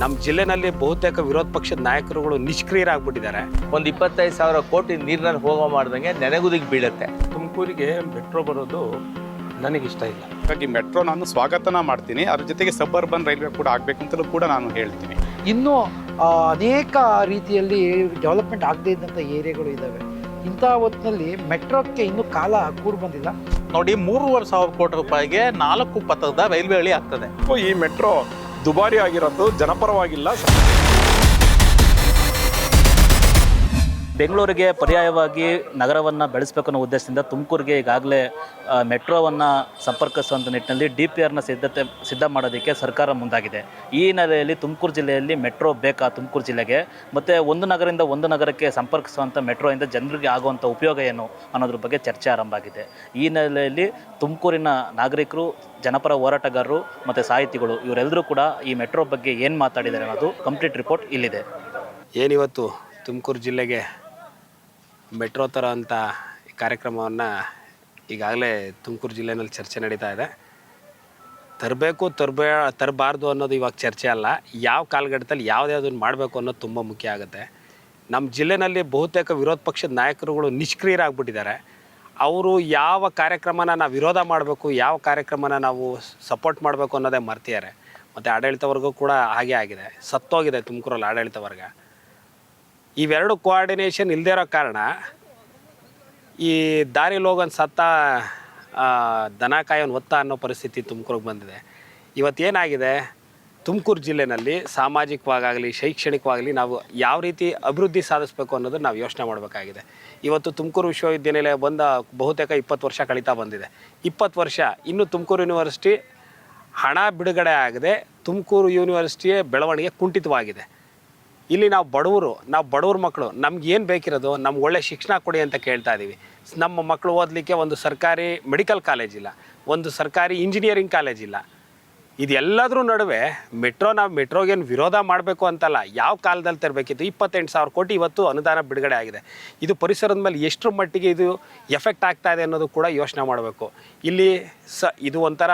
ನಮ್ಮ ಜಿಲ್ಲೆನಲ್ಲಿ ಬಹುತೇಕ ವಿರೋಧ ಪಕ್ಷದ ನಾಯಕರುಗಳು ನಿಷ್ಕ್ರಿಯರಾಗ್ಬಿಟ್ಟಿದ್ದಾರೆ. ಒಂದು ಇಪ್ಪತ್ತೈದು ಸಾವಿರ ಕೋಟಿ ನೀರಿನಲ್ಲಿ ಹೋಗೋ ಮಾಡ್ದಂಗೆ ನೆನೆಗುದಿಗೆ ಬೀಳುತ್ತೆ. ತುಮಕೂರಿಗೆ ಮೆಟ್ರೋ ಬರೋದು ನನಗಿಷ್ಟ ಇಲ್ಲ. ಹಾಗಾಗಿ ಮೆಟ್ರೋ ನಾನು ಸ್ವಾಗತನ ಮಾಡ್ತೀನಿ. ಅದ್ರ ಜೊತೆಗೆ ಸಬರ್ಬನ್ ರೈಲ್ವೆ ಕೂಡ ಆಗಬೇಕು ಅಂತಲೂ ಕೂಡ ನಾನು ಹೇಳ್ತೀನಿ. ಇನ್ನೂ ಆ, ಅನೇಕ ರೀತಿಯಲ್ಲಿ ಡೆವಲಪ್ಮೆಂಟ್ ಆಗದೇ ಇದ್ದಂಥ ಏರಿಯಾಗಳು ಇದ್ದಾವೆ. ಇಂಥ ಹೊತ್ತಿನಲ್ಲಿ ಮೆಟ್ರೋಕ್ಕೆ ಇನ್ನೂ ಕಾಲ ಕೂಡಿ ಬಂದಿಲ್ಲ. ನೋಡಿ ಮೂರುವರೆ ಸಾವಿರ ಕೋಟಿ ರೂಪಾಯಿಗೆ ನಾಲ್ಕು ಪಥದ ರೈಲ್ವೆ ಹಳಿ ಆಗ್ತದೆ. ಈ ಮೆಟ್ರೋ ದುಬಾರಿ ಆಗಿರೋದು ಜನಪರವಾಗಿಲ್ಲ. ಬೆಂಗಳೂರಿಗೆ ಪರ್ಯಾಯವಾಗಿ ನಗರವನ್ನು ಬೆಳೆಸಬೇಕು ಅನ್ನೋ ಉದ್ದೇಶದಿಂದ ತುಮಕೂರಿಗೆ ಈಗಾಗಲೇ ಮೆಟ್ರೋವನ್ನು ಸಂಪರ್ಕಿಸುವಂಥ ನಿಟ್ಟಿನಲ್ಲಿ ಡಿ ಪಿ ಆರ್ನ ಸಿದ್ಧತೆ, ಸಿದ್ಧ ಮಾಡೋದಕ್ಕೆ ಸರ್ಕಾರ ಮುಂದಾಗಿದೆ. ಈ ಹಿನ್ನೆಲೆಯಲ್ಲಿ ತುಮಕೂರು ಜಿಲ್ಲೆಯಲ್ಲಿ ಮೆಟ್ರೋ ಬೇಕಾ ತುಮಕೂರು ಜಿಲ್ಲೆಗೆ? ಮತ್ತು ಒಂದು ನಗರದಿಂದ ಒಂದು ನಗರಕ್ಕೆ ಸಂಪರ್ಕಿಸುವಂಥ ಮೆಟ್ರೋಯಿಂದ ಜನರಿಗೆ ಆಗುವಂಥ ಉಪಯೋಗ ಏನು ಅನ್ನೋದ್ರ ಬಗ್ಗೆ ಚರ್ಚೆ ಆರಂಭ ಆಗಿದೆ. ಈ ಹಿನ್ನೆಲೆಯಲ್ಲಿ ತುಮಕೂರಿನ ನಾಗರಿಕರು, ಜನಪರ ಹೋರಾಟಗಾರರು ಮತ್ತು ಸಾಹಿತಿಗಳು ಇವರೆಲ್ಲರೂ ಕೂಡ ಈ ಮೆಟ್ರೋ ಬಗ್ಗೆ ಏನು ಮಾತಾಡಿದ್ದಾರೆ ಅನ್ನೋದು ಕಂಪ್ಲೀಟ್ ರಿಪೋರ್ಟ್ ಇಲ್ಲಿದೆ. ಏನಿವತ್ತು ತುಮಕೂರು ಜಿಲ್ಲೆಗೆ ಮೆಟ್ರೋ ಅಂತ ಕಾರ್ಯಕ್ರಮವನ್ನು ಈಗಾಗಲೇ ತುಮಕೂರು ಜಿಲ್ಲೆನಲ್ಲಿ ಚರ್ಚೆ ನಡೀತಾ ಇದೆ. ತರಬೇಕು, ತರಬೇ, ತರಬಾರ್ದು ಅನ್ನೋದು ಇವಾಗ ಚರ್ಚೆ ಅಲ್ಲ. ಯಾವ ಕಾಲಘಟ್ಟದಲ್ಲಿ ಯಾವುದ್ಯಾವ್ದನ್ನು ಮಾಡಬೇಕು ಅನ್ನೋದು ತುಂಬ ಮುಖ್ಯ ಆಗುತ್ತೆ. ನಮ್ಮ ಜಿಲ್ಲೆನಲ್ಲಿ ಬಹುತೇಕ ವಿರೋಧ ಪಕ್ಷದ ನಾಯಕರುಗಳು ನಿಷ್ಕ್ರಿಯರಾಗ್ಬಿಟ್ಟಿದ್ದಾರೆ. ಅವರು ಯಾವ ಕಾರ್ಯಕ್ರಮನ ನಾವು ವಿರೋಧ ಮಾಡಬೇಕು, ಯಾವ ಕಾರ್ಯಕ್ರಮನ ನಾವು ಸಪೋರ್ಟ್ ಮಾಡಬೇಕು ಅನ್ನೋದೇ ಮರ್ತಿದ್ದಾರೆ. ಮತ್ತು ಆಡಳಿತ ವರ್ಗ ಕೂಡ ಹಾಗೆ ಆಗಿದೆ. ಸತ್ತೋಗಿದೆ ತುಮಕೂರಲ್ಲಿ ಆಡಳಿತ ವರ್ಗ. ಇವೆರಡು ಕೋಆರ್ಡಿನೇಷನ್ ಇಲ್ಲದೇ ಇರೋ ಕಾರಣ ಈ ದಾರಿ ಹೋಗೋನ್ ಸತ್ತ ದನ ಕಾಯೋನ್ ಒತ್ತ ಅನ್ನೋ ಪರಿಸ್ಥಿತಿ ತುಮಕೂರಿಗೆ ಬಂದಿದೆ. ಇವತ್ತೇನಾಗಿದೆ? ತುಮಕೂರು ಜಿಲ್ಲೆನಲ್ಲಿ ಸಾಮಾಜಿಕವಾಗಲಿ ಶೈಕ್ಷಣಿಕವಾಗಲಿ ನಾವು ಯಾವ ರೀತಿ ಅಭಿವೃದ್ಧಿ ಸಾಧಿಸಬೇಕು ಅನ್ನೋದನ್ನು ನಾವು ಯೋಚನೆ ಮಾಡಬೇಕಾಗಿದೆ. ಇವತ್ತು ತುಮಕೂರು ವಿಶ್ವವಿದ್ಯಾನಿಲಯ ಬಂದ ಬಹುತೇಕ ಇಪ್ಪತ್ತು ವರ್ಷ ಕಳೀತಾ ಬಂದಿದೆ. ಇಪ್ಪತ್ತು ವರ್ಷ, ಇನ್ನು ತುಮಕೂರು ಯೂನಿವರ್ಸಿಟಿ ಹಣ ಬಿಡುಗಡೆ ಆಗದೆ ತುಮಕೂರು ಯೂನಿವರ್ಸಿಟಿಯ ಬೆಳವಣಿಗೆ ಕುಂಠಿತವಾಗಿದೆ. ಇಲ್ಲಿ ನಾವು ಬಡವರು, ನಾವು ಬಡವ್ರ ಮಕ್ಕಳು, ನಮ್ಗೆ ಏನು ಬೇಕಿರೋದು, ನಮ್ಗೆ ಒಳ್ಳೆ ಶಿಕ್ಷಣ ಕೊಡಿ ಅಂತ ಕೇಳ್ತಾ ಇದ್ದೀವಿ ನಮ್ಮ ಮಕ್ಕಳು ಓದಲಿಕ್ಕೆ ಒಂದು ಸರ್ಕಾರಿ ಮೆಡಿಕಲ್ ಕಾಲೇಜ್ ಇಲ್ಲ, ಒಂದು ಸರ್ಕಾರಿ ಇಂಜಿನಿಯರಿಂಗ್ ಕಾಲೇಜ್ ಇಲ್ಲ. ಇದೆಲ್ಲದ್ರ ನಡುವೆ ಮೆಟ್ರೋ ನಾವು ಮೆಟ್ರೋಗೇನು ವಿರೋಧ ಮಾಡಬೇಕು ಅಂತಲ್ಲ, ಯಾವ ಕಾಲದಲ್ಲಿ ತರಬೇಕಿತ್ತು? ಇಪ್ಪತ್ತೆಂಟು ಸಾವಿರ ಕೋಟಿ ಇವತ್ತು ಅನುದಾನ ಬಿಡುಗಡೆ ಆಗಿದೆ. ಇದು ಪರಿಸರದ ಮೇಲೆ ಎಷ್ಟರ ಮಟ್ಟಿಗೆ ಇದು ಎಫೆಕ್ಟ್ ಆಗ್ತಾ ಇದೆ ಅನ್ನೋದು ಕೂಡ ಯೋಚನೆ ಮಾಡಬೇಕು. ಇಲ್ಲಿ ಸ, ಇದು ಒಂಥರ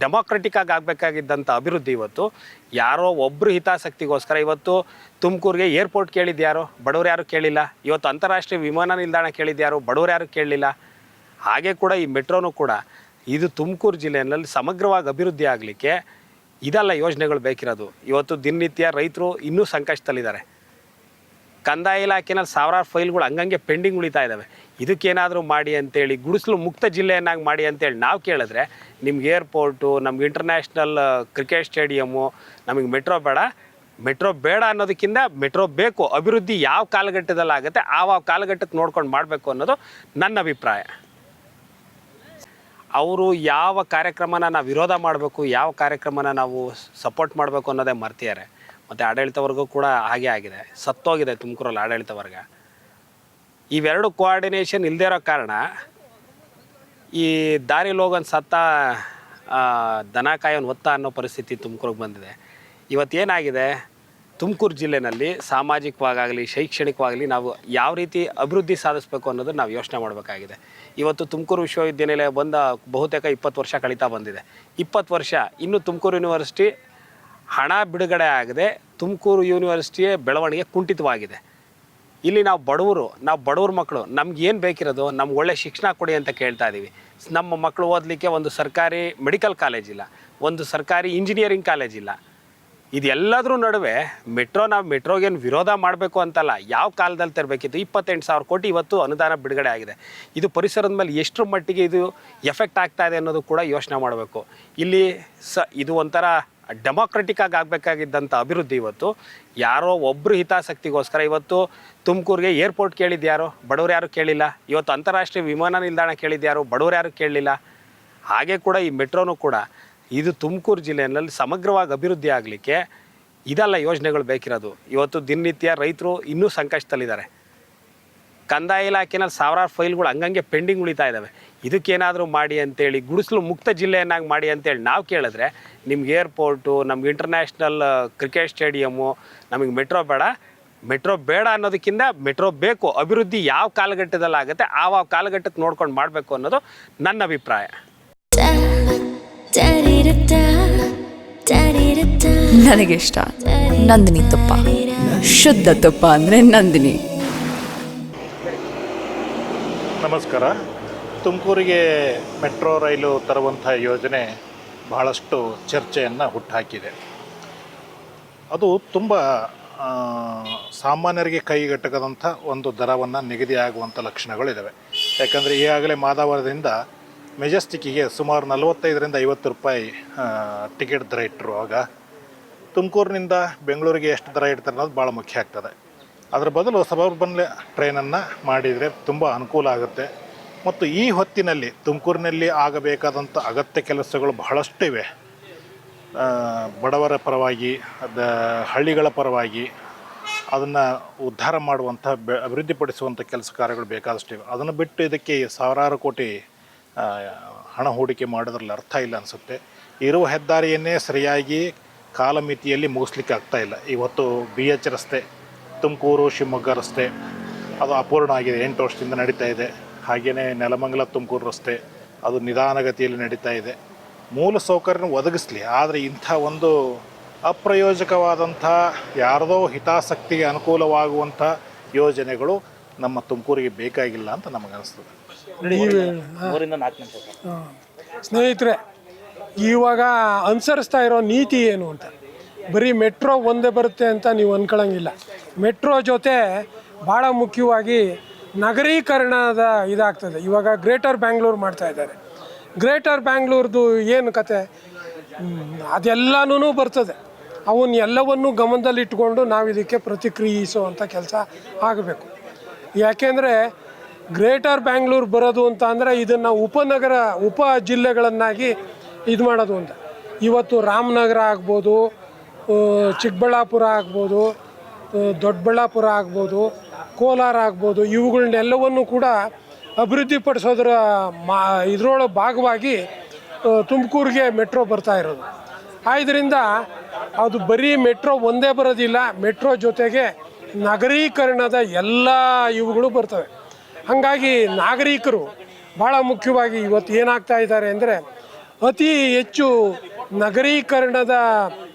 ಡೆಮೋಕ್ರೆಟಿಕ್ ಆಗಿ ಆಗಬೇಕಾಗಿದ್ದಂಥ ಅಭಿವೃದ್ಧಿ ಇವತ್ತು. ಯಾರೋ ಒಬ್ಬರು ಹಿತಾಸಕ್ತಿಗೋಸ್ಕರ ಇವತ್ತು ತುಮಕೂರಿಗೆ ಏರ್ಪೋರ್ಟ್ ಕೇಳಿದ್ದು ಯಾರು ಬಡವ್ರು ಯಾರು ಕೇಳಿಲ್ಲ? ಇವತ್ತು ಅಂತಾರಾಷ್ಟ್ರೀಯ ವಿಮಾನ ನಿಲ್ದಾಣ ಕೇಳಿದ್ಯಾರು? ಬಡವ್ರು ಯಾರು ಕೇಳಲಿಲ್ಲ ಹಾಗೆ ಕೂಡ ಈ ಮೆಟ್ರೋನು ಕೂಡ. ಇದು ತುಮಕೂರು ಜಿಲ್ಲೆಯಲ್ಲಿ ಸಮಗ್ರವಾಗಿ ಅಭಿವೃದ್ಧಿ ಆಗಲಿಕ್ಕೆ ಇದೆಲ್ಲ ಯೋಜನೆಗಳು ಬೇಕಿರೋದು. ಇವತ್ತು ದಿನನಿತ್ಯ ರೈತರು ಇನ್ನೂ ಸಂಕಷ್ಟದಲ್ಲಿದ್ದಾರೆ. ಕಂದಾಯ ಇಲಾಖೆನಲ್ಲಿ ಸಾವಿರಾರು ಫೈಲ್ಗಳು ಹಂಗಂಗೆ ಪೆಂಡಿಂಗ್ ಉಳಿತಾ ಇದ್ದಾವೆ ಇದಕ್ಕೇನಾದರೂ ಮಾಡಿ ಅಂತೇಳಿ, ಗುಡಿಸಲು ಮುಕ್ತ ಜಿಲ್ಲೆಯನ್ನಾಗಿ ಮಾಡಿ ಅಂತೇಳಿ ನಾವು ಕೇಳಿದ್ರೆ ನಿಮ್ಗೆ ಏರ್ಪೋರ್ಟು, ನಮ್ಗೆ ಇಂಟರ್ನ್ಯಾಷನಲ್ ಕ್ರಿಕೆಟ್ ಸ್ಟೇಡಿಯಮ್ಮು ನಮಗೆ ಮೆಟ್ರೋ ಬೇಡ. ಮೆಟ್ರೋ ಬೇಡ ಅನ್ನೋದಕ್ಕಿಂತ ಮೆಟ್ರೋ ಬೇಕು. ಅಭಿವೃದ್ಧಿ ಯಾವ ಕಾಲಘಟ್ಟದಲ್ಲಿ ಆಗುತ್ತೆ ಆ ಕಾಲಘಟ್ಟಕ್ಕೆ ನೋಡ್ಕೊಂಡು ಮಾಡಬೇಕು ಅನ್ನೋದು ನನ್ನ ಅಭಿಪ್ರಾಯ. ಅವರು ಯಾವ ಕಾರ್ಯಕ್ರಮನ ನಾವು ವಿರೋಧ ಮಾಡಬೇಕು, ಯಾವ ಕಾರ್ಯಕ್ರಮನ ನಾವು ಸಪೋರ್ಟ್ ಮಾಡಬೇಕು ಅನ್ನೋದೇ ಮರ್ತಿದ್ದಾರೆ. ಮತ್ತು ಆಡಳಿತ ಕೂಡ ಹಾಗೆ ಆಗಿದೆ. ಸತ್ತೋಗಿದೆ ತುಮಕೂರಲ್ಲಿ ಆಡಳಿತ ವರ್ಗ ಇವೆರಡು ಕೋಆರ್ಡಿನೇಷನ್ ಇಲ್ಲದೇ ಇರೋ ಕಾರಣ ಈ ದಾರಿ ಲೋಗನ್ ಸತ್ತ ದನ ಕಾಯೋನ್ ಒತ್ತ ಅನ್ನೋ ಪರಿಸ್ಥಿತಿ ತುಮಕೂರಿಗೆ ಬಂದಿದೆ. ಇವತ್ತೇನಾಗಿದೆ ತುಮಕೂರು ಜಿಲ್ಲೆನಲ್ಲಿ ಸಾಮಾಜಿಕವಾಗಲಿ ಶೈಕ್ಷಣಿಕವಾಗಲಿ ನಾವು ಯಾವ ರೀತಿ ಅಭಿವೃದ್ಧಿ ಸಾಧಿಸಬೇಕು ಅನ್ನೋದನ್ನು ನಾವು ಯೋಚನೆ ಮಾಡಬೇಕಾಗಿದೆ. ಇವತ್ತು ತುಮಕೂರು ವಿಶ್ವವಿದ್ಯಾನಿಲಯ ಬಂದ ಬಹುತೇಕ ಇಪ್ಪತ್ತು ವರ್ಷ ಕಳೀತಾ ಬಂದಿದೆ. ಇಪ್ಪತ್ತು ವರ್ಷ ಇನ್ನು ತುಮಕೂರು ಯೂನಿವರ್ಸಿಟಿ ಹಣ ಬಿಡುಗಡೆ ಆಗದೆ ತುಮಕೂರು ಯೂನಿವರ್ಸಿಟಿಯ ಬೆಳವಣಿಗೆ ಕುಂಠಿತವಾಗಿದೆ. ಇಲ್ಲಿ ನಾವು ಬಡವರು, ನಾವು ಬಡವ್ರ ಮಕ್ಕಳು, ನಮ್ಗೆ ಏನು ಬೇಕಿರೋದು, ನಮ್ಗೆ ಒಳ್ಳೆ ಶಿಕ್ಷಣ ಕೊಡಿ ಅಂತ ಕೇಳ್ತಾ ಇದ್ದೀವಿ ನಮ್ಮ ಮಕ್ಕಳು ಓದಲಿಕ್ಕೆ ಒಂದು ಸರ್ಕಾರಿ ಮೆಡಿಕಲ್ ಕಾಲೇಜ್ ಇಲ್ಲ, ಒಂದು ಸರ್ಕಾರಿ ಇಂಜಿನಿಯರಿಂಗ್ ಕಾಲೇಜ್ ಇಲ್ಲ. ಇದೆಲ್ಲದರ ನಡುವೆ ಮೆಟ್ರೋ ನಾವು ಮೆಟ್ರೋಗೇನು ವಿರೋಧ ಮಾಡಬೇಕು ಅಂತಲ್ಲ, ಯಾವ ಕಾಲದಲ್ಲಿ ತರಬೇಕಿತ್ತು? ಇಪ್ಪತ್ತೆಂಟು ಸಾವಿರ ಕೋಟಿ ಇವತ್ತು ಅನುದಾನ ಬಿಡುಗಡೆ ಆಗಿದೆ. ಇದು ಪರಿಸರದ ಮೇಲೆ ಎಷ್ಟರ ಮಟ್ಟಿಗೆ ಇದು ಎಫೆಕ್ಟ್ ಆಗ್ತಾ ಇದೆ ಅನ್ನೋದು ಕೂಡ ಯೋಚನೆ ಮಾಡಬೇಕು. ಇಲ್ಲಿ ಸ ಇದು ಒಂಥರ ಡೆಮೋಕ್ರೆಟಿಕ್ ಆಗಿ ಆಗಬೇಕಾಗಿದ್ದಂಥ ಅಭಿವೃದ್ಧಿ ಇವತ್ತು. ಯಾರೋ ಒಬ್ಬರು ಹಿತಾಸಕ್ತಿಗೋಸ್ಕರ ಇವತ್ತು ತುಮಕೂರಿಗೆ ಏರ್ಪೋರ್ಟ್ ಕೇಳಿದ್ದು ಯಾರು ಬಡವ್ರು ಯಾರು ಕೇಳಿಲ್ಲ? ಇವತ್ತು ಅಂತಾರಾಷ್ಟ್ರೀಯ ವಿಮಾನ ನಿಲ್ದಾಣ ಕೇಳಿದ್ದು ಯಾರು ಬಡವ್ರು ಯಾರು ಕೇಳಲಿಲ್ಲ ಹಾಗೆ ಕೂಡ ಈ ಮೆಟ್ರೋನು ಕೂಡ. ಇದು ತುಮಕೂರು ಜಿಲ್ಲೆಯಲ್ಲಿ ಸಮಗ್ರವಾಗಿ ಅಭಿವೃದ್ಧಿ ಆಗಲಿಕ್ಕೆ ಇದೆಲ್ಲ ಯೋಜನೆಗಳು ಬೇಕಿರೋದು. ಇವತ್ತು ದಿನನಿತ್ಯ ರೈತರು ಇನ್ನೂ ಸಂಕಷ್ಟದಲ್ಲಿದ್ದಾರೆ. ಕಂದಾಯ ಇಲಾಖೆನಲ್ಲಿ ಸಾವಿರಾರು ಫೈಲ್ಗಳು ಹಂಗಂಗೆ ಪೆಂಡಿಂಗ್ ಉಳಿತಾ ಇದ್ದಾವೆ ಇದಕ್ಕೇನಾದರೂ ಮಾಡಿ ಅಂತೇಳಿ ಗುಡಿಸಲು ಮುಕ್ತ ಜಿಲ್ಲೆಯನ್ನಾಗಿ ಮಾಡಿ ಅಂತೇಳಿ ನಾವು ಕೇಳಿದ್ರೆ ನಿಮ್ಗೆ ಏರ್ಪೋರ್ಟು ನಮ್ಗೆ ಇಂಟರ್ನ್ಯಾಷನಲ್ ಕ್ರಿಕೆಟ್ ಸ್ಟೇಡಿಯಮ್ಮು ನಮಗೆ ಮೆಟ್ರೋ ಬೇಡ. ಮೆಟ್ರೋ ಬೇಡ ಅನ್ನೋದಕ್ಕಿಂತ ಮೆಟ್ರೋ ಬೇಕು. ಅಭಿವೃದ್ಧಿ ಯಾವ ಕಾಲಘಟ್ಟದಲ್ಲಿ ಆಗುತ್ತೆ ಆ ಕಾಲಘಟ್ಟಕ್ಕೆ ನೋಡ್ಕೊಂಡು ಮಾಡಬೇಕು ಅನ್ನೋದು ನನ್ನ ಅಭಿಪ್ರಾಯ. Da-di-da-da, da-di-da-da, ನನಗೆ ಇಷ್ಟ. ನಂದಿನಿ ತುಪ್ಪ. ಶುದ್ಧ ತುಪ್ಪ ಅಂದರೆ ನಂದಿನಿ. ನಮಸ್ಕಾರ. ತುಮಕೂರಿಗೆ ಮೆಟ್ರೋ ರೈಲು ತರುವಂಥ ಯೋಜನೆ ಬಹಳಷ್ಟು ಚರ್ಚೆಯನ್ನು ಹುಟ್ಟುಹಾಕಿದೆ ಅದು ತುಂಬ ಸಾಮಾನ್ಯರಿಗೆ ಕೈಗೆಟಕದಂಥ ಒಂದು ದರವನ್ನು ನಿಗದಿಯಾಗುವಂಥ ಲಕ್ಷಣಗಳಿದ್ದಾವೆ ಯಾಕಂದರೆ ಈಗಾಗಲೇ ಮಾದಾವರದಿಂದ ಮೆಜೆಸ್ಟಿಕ್ಕಿಗೆ ಸುಮಾರು ನಲವತ್ತೈದರಿಂದ ಐವತ್ತು ರೂಪಾಯಿ ಟಿಕೆಟ್ ದರ ಇಟ್ಟರು ಆಗ. ತುಮಕೂರಿನಿಂದ ಬೆಂಗಳೂರಿಗೆ ಎಷ್ಟು ದರ ಇಡ್ತಾರೆ ಅನ್ನೋದು ಭಾಳ ಮುಖ್ಯ ಆಗ್ತದೆ. ಅದರ ಬದಲು ಸಬರ್ಬನ್ ಟ್ರೈನನ್ನು ಮಾಡಿದರೆ ತುಂಬ ಅನುಕೂಲ ಆಗುತ್ತೆ. ಮತ್ತು ಈ ಹೊತ್ತಿನಲ್ಲಿ ತುಮಕೂರಿನಲ್ಲಿ ಆಗಬೇಕಾದಂಥ ಅಗತ್ಯ ಕೆಲಸಗಳು ಬಹಳಷ್ಟು ಇವೆ. ಬಡವರ ಪರವಾಗಿ, ಅದ, ಹಳ್ಳಿಗಳ ಪರವಾಗಿ ಅದನ್ನು ಉದ್ಧಾರ ಮಾಡುವಂಥ, ಬೆ, ಅಭಿವೃದ್ಧಿಪಡಿಸುವಂಥ ಕೆಲಸ ಕಾರ್ಯಗಳು ಬೇಕಾದಷ್ಟಿವೆ ಅದನ್ನು ಬಿಟ್ಟು ಇದಕ್ಕೆ ಸಾವಿರಾರು ಕೋಟಿ ಹಣ ಹೂಡಿಕೆ ಮಾಡೋದ್ರಲ್ಲಿ ಅರ್ಥ ಇಲ್ಲ ಅನಿಸುತ್ತೆ. ಇರುವ ಹೆದ್ದಾರಿಯನ್ನೇ ಸರಿಯಾಗಿ ಕಾಲಮಿತಿಯಲ್ಲಿ ಮುಗಿಸ್ಲಿಕ್ಕೆ ಆಗ್ತಾಯಿಲ್ಲ ಇವತ್ತು ಬಿ ಎಚ್ ರಸ್ತೆ ತುಮಕೂರು ಶಿವಮೊಗ್ಗ ರಸ್ತೆ ಅದು ಅಪೂರ್ಣ ಆಗಿದೆ. ಎಂಟು ವರ್ಷದಿಂದ ನಡೀತಾ ಇದೆ. ಹಾಗೆಯೇ ನೆಲಮಂಗಲ ತುಮಕೂರು ರಸ್ತೆ ಅದು ನಿಧಾನಗತಿಯಲ್ಲಿ ನಡೀತಾ ಇದೆ. ಮೂಲ ಸೌಕರ್ಯನ ಒದಗಿಸಲಿ. ಆದರೆ ಇಂಥ ಒಂದು ಅಪ್ರಯೋಜಕವಾದಂಥ ಯಾರದೋ ಹಿತಾಸಕ್ತಿಗೆ ಅನುಕೂಲವಾಗುವಂಥ ಯೋಜನೆಗಳು ನಮ್ಮ ತುಮಕೂರಿಗೆ ಬೇಕಾಗಿಲ್ಲ ಅಂತ ನಮಗನಿಸ್ತದೆ. ಸ್ನೇಹಿತರೆ ಇವಾಗ ಅನುಸರಿಸ್ತಾ ಇರೋ ನೀತಿ ಏನು ಅಂತ? ಬರೀ ಮೆಟ್ರೋ ಒಂದೇ ಬರುತ್ತೆ ಅಂತ ನೀವು ಅನ್ಕೊಳಂಗಿಲ್ಲ. ಮೆಟ್ರೋ ಜೊತೆ ಭಾಳ ಮುಖ್ಯವಾಗಿ ನಗರೀಕರಣದ ಇದಾಗ್ತದೆ. ಇವಾಗ ಗ್ರೇಟರ್ ಬ್ಯಾಂಗ್ಳೂರು ಮಾಡ್ತಾ ಇದ್ದಾರೆ. ಗ್ರೇಟರ್ ಬ್ಯಾಂಗ್ಳೂರ್ದು ಏನು ಕತೆ? ಅದೆಲ್ಲನೂ ಬರ್ತದೆ. ಅವನ್ನ ಎಲ್ಲವನ್ನೂ ಗಮನದಲ್ಲಿಟ್ಕೊಂಡು ನಾವು ಇದಕ್ಕೆ ಪ್ರತಿಕ್ರಿಯಿಸುವಂಥ ಕೆಲಸ ಆಗಬೇಕು. ಯಾಕೆಂದರೆ ಗ್ರೇಟರ್ ಬ್ಯಾಂಗ್ಳೂರು ಬರೋದು ಅಂತ ಅಂದರೆ ಇದನ್ನು ಉಪನಗರ, ಉಪ ಜಿಲ್ಲೆಗಳನ್ನಾಗಿ ಇದು ಮಾಡೋದು ಅಂತ. ಇವತ್ತು ರಾಮನಗರ ಆಗ್ಬೋದು ಚಿಕ್ಕಬಳ್ಳಾಪುರ ಆಗ್ಬೋದು ದೊಡ್ಡಬಳ್ಳಾಪುರ ಆಗ್ಬೋದು, ಕೋಲಾರ ಆಗ್ಬೋದು, ಇವುಗಳನ್ನೆಲ್ಲವನ್ನು ಕೂಡ ಅಭಿವೃದ್ಧಿಪಡಿಸೋದ್ರ ಮಾ ಇದರೊಳ ಭಾಗವಾಗಿ ತುಮಕೂರಿಗೆ ಮೆಟ್ರೋ ಬರ್ತಾ ಇರೋದು. ಆದ್ದರಿಂದ ಅದು ಬರೀ ಮೆಟ್ರೋ ಒಂದೇ ಬರೋದಿಲ್ಲ, ಮೆಟ್ರೋ ಜೊತೆಗೆ ನಗರೀಕರಣದ ಎಲ್ಲ ಇವುಗಳು ಬರ್ತವೆ. ಹಾಗಾಗಿ ನಾಗರಿಕರು ಭಾಳ ಮುಖ್ಯವಾಗಿ ಇವತ್ತು ಏನಾಗ್ತಾ ಇದ್ದಾರೆ ಅಂದರೆ, ಅತಿ ಹೆಚ್ಚು ನಗರೀಕರಣದ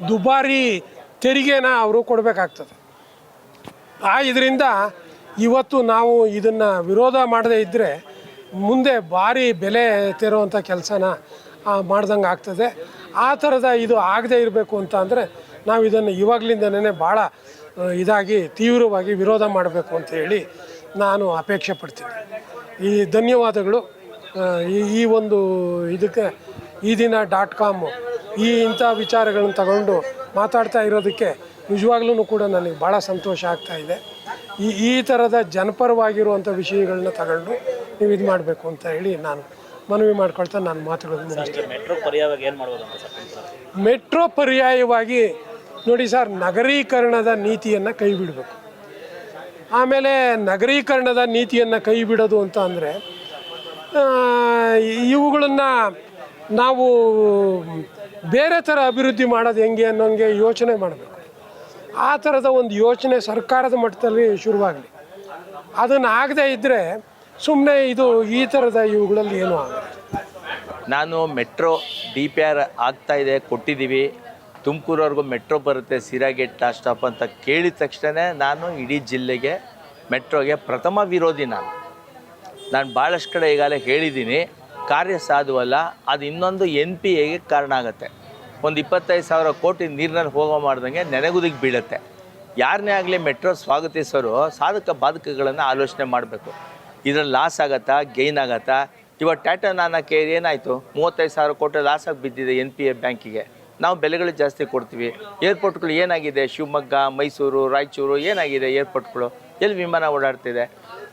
ದುಬಾರಿ ತೆರಿಗೆನ ಅವರು ಕೊಡಬೇಕಾಗ್ತದೆ. ಆ ಇದರಿಂದ ಇವತ್ತು ನಾವು ಇದನ್ನು ವಿರೋಧ ಮಾಡದೇ ಇದ್ದರೆ ಮುಂದೆ ಭಾರಿ ಬೆಲೆ ತೆರುವಂಥ ಕೆಲಸನ ಮಾಡ್ದಂಗೆ ಆಗ್ತದೆ. ಆ ಥರದ ಇದು ಆಗದೇ ಇರಬೇಕು ಅಂತ ಅಂದರೆ ನಾವು ಇದನ್ನು ಇವಾಗಲಿಂದನೇ ಭಾಳ ಇದಾಗಿ ತೀವ್ರವಾಗಿ ವಿರೋಧ ಮಾಡಬೇಕು ಅಂತ ಹೇಳಿ ನಾನು ಅಪೇಕ್ಷೆ ಪಡ್ತೀನಿ. ಈ ಧನ್ಯವಾದಗಳು. ಈ ಒಂದು ಇದಕ್ಕೆ, ಈ ದಿನ ಡಾಟ್ ಕಾಮು, ಈ ಇಂಥ ವಿಚಾರಗಳನ್ನು ತಗೊಂಡು ಮಾತಾಡ್ತಾ ಇರೋದಕ್ಕೆ ನಿಜವಾಗ್ಲೂ ಕೂಡ ನನಗೆ ಭಾಳ ಸಂತೋಷ ಆಗ್ತಾ ಇದೆ. ಈ ಈ ಥರದ ಜನಪರವಾಗಿರುವಂಥ ವಿಷಯಗಳನ್ನ ತಗೊಂಡು ನೀವು ಇದು ಮಾಡಬೇಕು ಅಂತ ಹೇಳಿ ನಾನು ಮನವಿ ಮಾಡ್ಕೊಳ್ತಾ ನಾನು ಮಾತುಗಳನ್ನು ಮುಗಿಸ್ತೀನಿ. ಮೆಟ್ರೋ ಪರ್ಯಾಯವಾಗಿ ಏನು ಮಾಡ್ಬೋದು ಮೆಟ್ರೋ ಪರ್ಯಾಯವಾಗಿ ನೋಡಿ ಸರ್ ನಗರೀಕರಣದ ನೀತಿಯನ್ನು ಕೈ ಬಿಡಬೇಕು ಆಮೇಲೆ ನಗರೀಕರಣದ ನೀತಿಯನ್ನು ಕೈ ಬಿಡೋದು ಅಂತ ಅಂದರೆ ಇವುಗಳನ್ನು ನಾವು ಬೇರೆ ಥರ ಅಭಿವೃದ್ಧಿ ಮಾಡೋದು ಹೆಂಗೆ ಅನ್ನೋಂಗೆ ಯೋಚನೆ ಮಾಡಬೇಕು. ಆ ಥರದ ಒಂದು ಯೋಚನೆ ಸರ್ಕಾರದ ಮಟ್ಟದಲ್ಲಿ ಶುರುವಾಗಲಿ. ಅದನ್ನು ಆಗದೇ ಇದ್ದರೆ ಸುಮ್ಮನೆ ಇದು ಈ ಥರದ ಇವುಗಳಲ್ಲಿ ಏನು ಆಗಲ್ಲ. ನಾನು ಮೆಟ್ರೋ ಡಿ ಪಿ ಆರ್ ಆಗ್ತಾ ಇದೆ, ಕೊಟ್ಟಿದ್ದೀವಿ. ತುಮಕೂರವರೆಗೂ ಮೆಟ್ರೋ ಬರುತ್ತೆ ಸಿರಾಗೇಟ್ ಸ್ಟಾಪ್ ಅಂತ ಕೇಳಿದ ತಕ್ಷಣ ನಾನು ಇಡೀ ಜಿಲ್ಲೆಗೆ ಮೆಟ್ರೋಗೆ ಪ್ರಥಮ ವಿರೋಧಿ ನಾನು. ನಾನು ಭಾಳಷ್ಟು ಕಡೆ ಈಗಾಗಲೇ ಹೇಳಿದ್ದೀನಿ, ಕಾರ್ಯ ಸಾಧುವಲ್ಲ, ಅದು ಇನ್ನೊಂದು ಎನ್ ಪಿ ಎಗೆ ಕಾರಣ ಆಗುತ್ತೆ. ಒಂದು ಇಪ್ಪತ್ತೈದು ಸಾವಿರ ಕೋಟಿ ನೀರಿನಲ್ಲಿ ಹೋಗೋ ಮಾಡ್ದಂಗೆ ನೆನೆಗುದಿಗೆ ಬೀಳುತ್ತೆ. ಯಾರನ್ನೇ ಆಗಲಿ ಮೆಟ್ರೋ ಸ್ವಾಗತಿಸೋರು ಸಾಧಕ ಬಾಧಕಗಳನ್ನು ಆಲೋಚನೆ ಮಾಡಬೇಕು. ಇದರಲ್ಲಿ ಲಾಸ್ ಆಗತ್ತಾ ಗೈನ್ ಆಗತ್ತಾ? ಇವಾಗ ಟಾಟಾ ನಾನಕ್ಕೆ ಏನಾಯಿತು? ಮೂವತ್ತೈದು ಸಾವಿರ ಕೋಟಿ ಲಾಸ್ ಆಗಿ ಬಿದ್ದಿದೆ ಎನ್ ಪಿ ಎ ಬ್ಯಾಂಕಿಗೆ ನಾವು ಬೆಲೆಗಳು ಜಾಸ್ತಿ ಕೊಡ್ತೀವಿ. ಏರ್ಪೋರ್ಟ್ಗಳು ಏನಾಗಿದೆ? ಶಿವಮೊಗ್ಗ, ಮೈಸೂರು, ರಾಯಚೂರು ಏನಾಗಿದೆ ಏರ್ಪೋರ್ಟ್ಗಳು ಎಲ್ಲಿ ವಿಮಾನ ಓಡಾಡ್ತಿದೆ?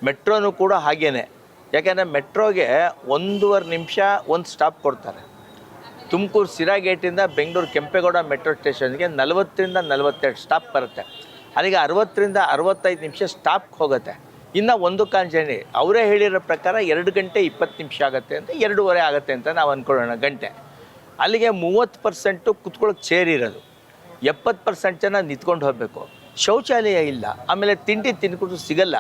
ಮೆಟ್ರೋನು ಕೂಡ ಹಾಗೇ ಯಾಕೆಂದರೆ ಮೆಟ್ರೋಗೆ ಒಂದೂವರೆ ನಿಮಿಷ ಒಂದು ಸ್ಟಾಪ್ ಕೊಡ್ತಾರೆ. ತುಮಕೂರು ಸಿರಾ ಗೇಟಿಂದ ಬೆಂಗಳೂರು ಕೆಂಪೇಗೌಡ ಮೆಟ್ರೋ ಸ್ಟೇಷನ್ಗೆ ನಲವತ್ತರಿಂದ ನಲವತ್ತೆರಡು ಸ್ಟಾಪ್ ಬರುತ್ತೆ. ಅಲ್ಲಿಗೆ ಅರವತ್ತರಿಂದ ಅರವತ್ತೈದು ನಿಮಿಷ ಸ್ಟಾಪ್ಗೆ ಹೋಗುತ್ತೆ. ಇನ್ನು ಒಂದು ಕಾಂಜನಿ ಅವರೇ ಹೇಳಿರೋ ಪ್ರಕಾರ ಎರಡು ಗಂಟೆ ಇಪ್ಪತ್ತು ನಿಮಿಷ ಆಗುತ್ತೆ ಅಂತ, ಎರಡೂವರೆ ಆಗುತ್ತೆ ಅಂತ ನಾವು ಅಂದ್ಕೊಳ್ಳೋಣ ಗಂಟೆ. ಅಲ್ಲಿಗೆ ಮೂವತ್ತು ಪರ್ಸೆಂಟು ಕುತ್ಕೊಳ್ಳೋಕೆ ಚೇರ್ ಇರೋದು. ಎಪ್ಪತ್ತು ಪರ್ಸೆಂಟ್ ಜನ ನಿಂತ್ಕೊಂಡು ಹೋಗಬೇಕು. ಶೌಚಾಲಯ ಇಲ್ಲ. ಆಮೇಲೆ ತಿಂಡಿ ತಿನ್ಕೊಂಡು ಸಿಗಲ್ಲ.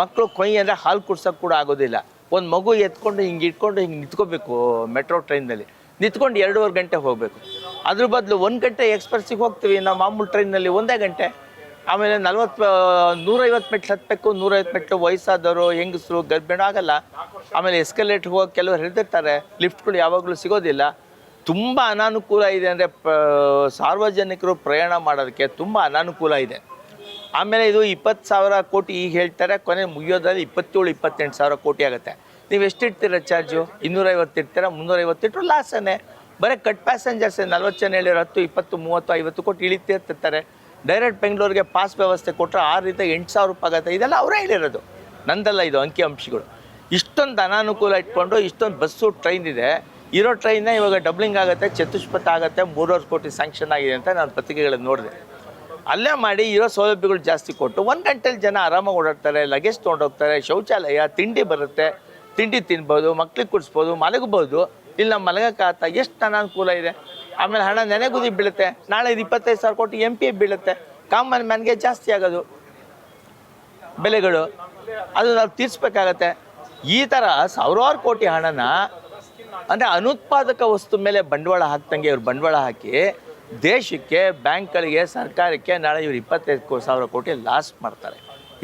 ಮಕ್ಕಳು ಕೊಯ್ ಅಂದರೆ ಹಾಲು ಕುಡ್ಸೋಕ್ಕೆ ಕೂಡ ಆಗೋದಿಲ್ಲ. ಒಂದು ಮಗು ಎತ್ಕೊಂಡು ಹಿಂಗೆ ಇಟ್ಕೊಂಡು ಹಿಂಗೆ ನಿಂತ್ಕೋಬೇಕು, ಮೆಟ್ರೋ ಟ್ರೈನಲ್ಲಿ ನಿಂತ್ಕೊಂಡು ಎರಡೂವರೆ ಗಂಟೆ ಹೋಗಬೇಕು. ಅದ್ರ ಬದಲು ಒಂದು ಗಂಟೆ ಎಕ್ಸ್ಪ್ರೆಸ್ಸಿಗೆ ಹೋಗ್ತೀವಿ. ನಾವು ಮಾಮೂಲು ಟ್ರೈನಲ್ಲಿ ಒಂದೇ ಗಂಟೆ. ಆಮೇಲೆ ನಲ್ವತ್ತು ನೂರೈವತ್ತು ಮೆಟ್ಲು ಹತ್ತಬೇಕು ನೂರೈವತ್ತು ಮೆಟ್ಲು ವಯಸ್ಸಾದವರು, ಹೆಂಗಸರು, ಗರ್ಭಿಣಿ ಆಗಲ್ಲ. ಆಮೇಲೆ ಎಸ್ಕಲೇಟ್ ಹೋಗಿ ಕೆಲವರು ಹೇಳ್ತಿರ್ತಾರೆ ಲಿಫ್ಟ್ಗಳು ಯಾವಾಗಲೂ ಸಿಗೋದಿಲ್ಲ. ತುಂಬ ಅನಾನುಕೂಲ ಇದೆ ಅಂದರೆ ಸಾರ್ವಜನಿಕರು ಪ್ರಯಾಣ ಮಾಡೋದಕ್ಕೆ ತುಂಬ ಅನಾನುಕೂಲ ಇದೆ. ಆಮೇಲೆ ಇದು ಇಪ್ಪತ್ತು ಸಾವಿರ ಕೋಟಿ ಈಗ ಹೇಳ್ತಾರೆ. ಕೊನೆ ಮುಗಿಯೋದ್ರಲ್ಲಿ ಇಪ್ಪತ್ತೇಳು, ಇಪ್ಪತ್ತೆಂಟು ಸಾವಿರ ಕೋಟಿ ಆಗುತ್ತೆ. ನೀವು ಎಷ್ಟು ಇಡ್ತೀರ ಚಾರ್ಜು ಇನ್ನೂರೈವತ್ತು ಇಡ್ತೀರಾ? ಮುನ್ನೂರೈವತ್ತು ಇಟ್ಟರು ಲಾಸನೇ ಬರೀ ಕಟ್ ಪ್ಯಾಸೆಂಜರ್ಸ್ ನಲ್ವತ್ತು ಜನ ಹೇಳಿರೋ ಹತ್ತು, ಇಪ್ಪತ್ತು, ಮೂವತ್ತು, ಐವತ್ತು ಕೋಟಿ ಇಳಿತಿರ್ತಿರ್ತಾರೆ ಡೈರೆಕ್ಟ್ ಬೆಂಗಳೂರಿಗೆ ಪಾಸ್ ವ್ಯವಸ್ಥೆ ಕೊಟ್ಟರೆ ಆರರಿಂದ ಎಂಟು ಸಾವಿರ ರೂಪಾಯಿ ಆಗುತ್ತೆ. ಇದೆಲ್ಲ ಅವರೇ ಹೇಳಿರೋದು. ನಂದಲ್ಲ ಇದು ಅಂಕಿ ಅಂಶಗಳು. ಇಷ್ಟೊಂದು ಅನಾನುಕೂಲ ಇಟ್ಕೊಂಡು ಇಷ್ಟೊಂದು ಬಸ್ಸು ಟ್ರೈನ್ ಇದೆ. ಇರೋ ಟ್ರೈನ್ನ ಇವಾಗ ಡಬ್ಲಿಂಗ್ ಆಗುತ್ತೆ, ಚತುಷ್ಪಥ ಆಗುತ್ತೆ ಮೂರುವರೆ ಕೋಟಿ ಸ್ಯಾಂಕ್ಷನ್ ಆಗಿದೆ ಅಂತ ನಾನು ಪತ್ರಿಕೆಗಳಲ್ಲಿ ನೋಡಿದೆ. ಅಲ್ಲೇ ಮಾಡಿ ಇರೋ ಸೌಲಭ್ಯಗಳು ಜಾಸ್ತಿ ಕೊಟ್ಟು ಒಂದು ಗಂಟೆಲಿ ಜನ ಆರಾಮಾಗಿ ಓಡಾಡ್ತಾರೆ ಲಗೇಜ್ ತೊಗೊಂಡೋಗ್ತಾರೆ, ಶೌಚಾಲಯ, ತಿಂಡಿ ಬರುತ್ತೆ. ತಿಂಡಿ ತಿನ್ಬೋದು, ಮಕ್ಳಿಗೆ ಕುಡಿಸ್ಬೋದು, ಮಲಗ್ಬೋದು. ನಮ್ಮ ಮಲಗಕ್ಕಾತ ಎಷ್ಟು ಅನಾನುಕೂಲ ಇದೆ. ಆಮೇಲೆ ಹಣ ನೆನೆಗುದಿ ಬೀಳುತ್ತೆ. ನಾಳೆ ಇದು ಇಪ್ಪತ್ತೈದು ಸಾವಿರ ಕೋಟಿ ಎಂ ಪಿ ಬೀಳುತ್ತೆ. ಕಾಮನ್ ಮ್ಯಾನ್ಗೆ ಜಾಸ್ತಿ ಆಗೋದು. ಬೆಲೆಗಳು. ಅದು ನಾವು ತೀರಿಸ್ಬೇಕಾಗತ್ತೆ. ಈ ಥರ ಸಾವಿರಾರು ಕೋಟಿ ಹಣನ ಅಂದರೆ ಅನುತ್ಪಾದಕ ವಸ್ತು ಮೇಲೆ ಬಂಡವಾಳ ಹಾಕ್ದಂಗೆ ಇವ್ರು ಬಂಡವಾಳ ಹಾಕಿ ದೇಶಕ್ಕೆ, ಬ್ಯಾಂಕ್ಗಳಿಗೆ, ಸರ್ಕಾರಕ್ಕೆ ನಾಳೆ ಇವ್ರು ಇಪ್ಪತ್ತೈದು ಸಾವಿರ ಕೋಟಿ ಲಾಸ್ ಮಾಡ್ತಾರೆ.